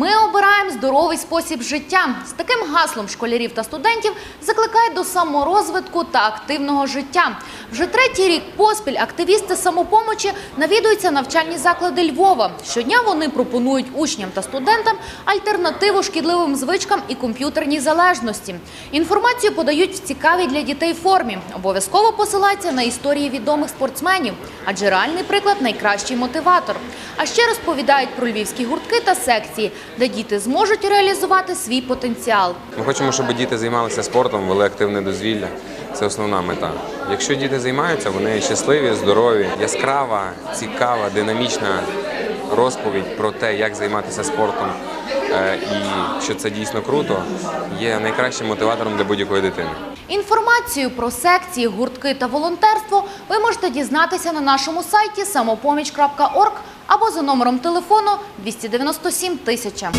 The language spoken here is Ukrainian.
Ми обираємо здоровий спосіб життя. З таким гаслом школярів та студентів закликають до саморозвитку та активного життя. Вже третій рік поспіль активісти самопомочі навідуються навчальні заклади Львова. Щодня вони пропонують учням та студентам альтернативу шкідливим звичкам і комп'ютерній залежності. Інформацію подають в цікавій для дітей формі. Обов'язково посилаються на історії відомих спортсменів, адже реальний приклад найкращий мотиватор. А ще розповідають про львівські гуртки та секції, де діти зможуть реалізувати свій потенціал. Ми хочемо, щоб діти займалися спортом, вели активне дозвілля. Це основна мета. Якщо діти займаються, вони щасливі, здорові, яскрава, цікава, динамічна розповідь про те, як займатися спортом е, і що це дійсно круто, є найкращим мотиватором для будь-якої дитини. Інформацію про секції, гуртки та волонтерство ви можете дізнатися на нашому сайті самопоміч.орг або за номером телефону 297 тисяча.